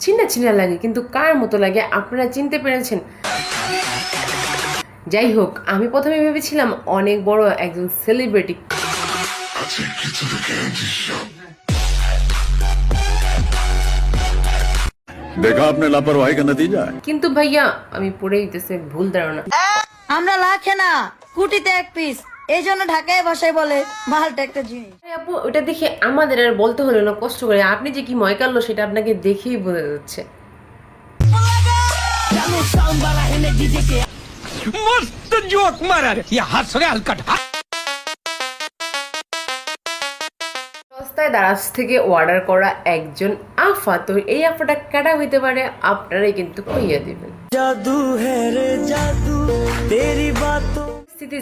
চিন্তা চিন্তা লাগে কিন্তু কার মতো লাগে আপনারা চিনতে পেরেছেন? যাই হোক আমি প্রথমে ভেবেছিলাম অনেক বড় একজন আচ্ছা, সেলিব্রিটি দেখা আপনার লাপরওয়াহি কা নতিজা কিন্তু ভাইয়া আমি পড়ে দিতেছে ভুল ধারণা। আমরা লাখে না কুটিতে এক পিস এই জন্য ঢাকায় ভাষায় বলে মালটা একটা জিনিস। আপু ওটা দেখে আমাদের আর বলতে হলো না কষ্ট করে। আপনি যে কি ময়কাল্লো সেটা আপনাকে দেখেই বোঝা যাচ্ছে। থেকে অর্ডার করা একজন এই আফাটা হইতে পারে? আপনারাই কিন্তু কইয়া দিবেন। জাদু হ্যাঁ জাদু তেরি বাতো।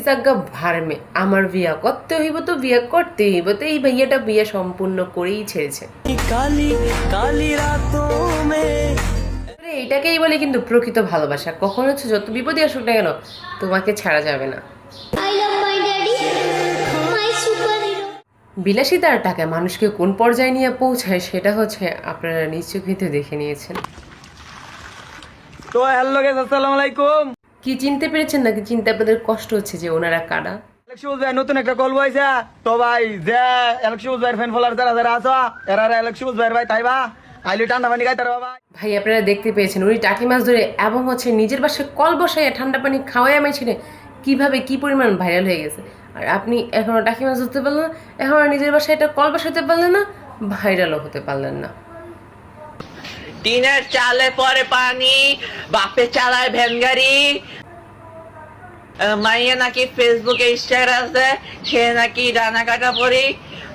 জাগা ভারমে। আমার বিয়া করতে হইব তো বিয়া করতে হইব তো এই ভাইয়াটা বিয়া সম্পূর্ণ করেই ছেড়েছে। এইটাকেই বলে কিন্তু প্রকৃত ভালোবাসা। কখনো হচ্ছে যত বিপদে আসুক না কেন তোমাকে ছাড়া যাবে না. বিলাসিতার টাকায় মানুষকে কোন পর্যায়ে নিয়ে পৌঁছায় সেটা হচ্ছে আপনারা নিশ্চয় কিন্তু দেখে নিয়েছেন। তো হ্যালো গেস আসসালামু আলাইকুম। কি চিনতে পেরেছেন নাকি চিনতে আপনাদের কষ্ট হচ্ছে যে ওনারা কারা? ভাই নতুন একটা তো ভাই যে ইলেকশন ভাইয়ের ফ্যান ফলোয়ার যারা যারা আছো এরা ইলেকশন ভাইয়ের ভাই তাই বা? আইলি টান্ডা পানি খাইতে পারবা ভাই। আপনারা দেখতে পেয়েছেন উনি টাকি মাছ ধরে এবং হচ্ছে নিজের বাসায় কল বসাইয়া ঠান্ডা পানি খাওয়াই আমি ছিনে কীভাবে কি পরিমাণ ভাইরাল হয়ে গেছে। আর আপনি এখনও টাকি মাছ ধরতে পারলেন না এখনও নিজের বাসায় এটা কল বসাতে পারলেন না ভাইরালও হতে পারলেন না। টিনের চালে পরে পানি বাপে চালায় ভ্যান গাড়ি আহ, নাকি ফেসবুকে আছে সে নাকি ডানা কাটা পরি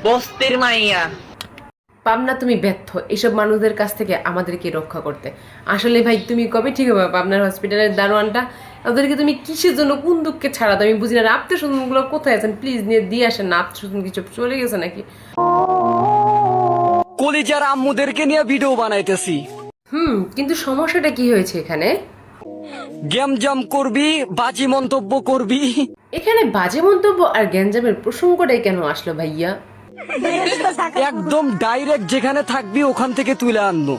বস্তির মাইয়া। পাবনা তুমি ব্যর্থ। এসব মানুষদের কাছ থেকে আমাদেরকে রক্ষা করতে। আসলে ভাই তুমি কবে ঠিক হবে? পাবনার হসপিটালের দারোয়ানটা ওদেরকে তুমি কিসের জন্য কোন দুঃখে ছাড়া আমি বুঝি না আত্মীয় স্বজনগুলো কোথায় আছেন? প্লিজ নিয়ে দিয়ে আসেন। না আত্মীয় স্বজন কিছু চলে গেছে নাকি? কলিজার আম্মুদেরকে নিয়ে ভিডিও বানাইতেছি। হুম কিন্তু সমস্যাটা কি হয়েছে এখানে? গেম জাম করবি বাজি মন্তব্য করবি। এখানে বাজে মন্তব্য আর গ্যাঞ্জামের প্রসঙ্গটাই কেন আসলো ভাইয়া? একদম ডাইরেক্ট যেখানে থাকবি ওখান থেকে তুলে আনব।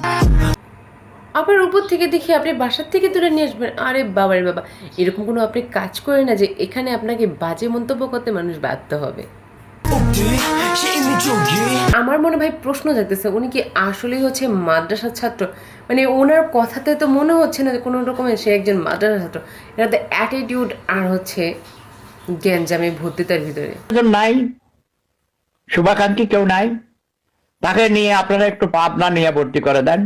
আপনার উপর থেকে দেখি আপনি বাসার থেকে তুলে নিয়ে আসবেন। আরে বাবারে বাবা এরকম কোনো আপনি কাজ করে না যে এখানে আপনাকে বাজে মন্তব্য করতে মানুষ বাধ্য হবে। আমার মনে ভাই প্রশ্ন জাগতেছে উনি কি আসলেই হচ্ছে মাদ্রাসার ছাত্র? মানে ওনার কথাতে তো মনে হচ্ছে না যে কোনো রকমের সে একজন মাদ্রাসার ছাত্র। এটাতে অ্যাটিটিউড আর হচ্ছে জ্ঞানজামে ভর্তি তার ভিতরে। নাই শুভাকাঙ্ক্ষী কেউ নাই তাকে নিয়ে আপনারা একটু পাবনা নিয়ে ভর্তি করে দেন।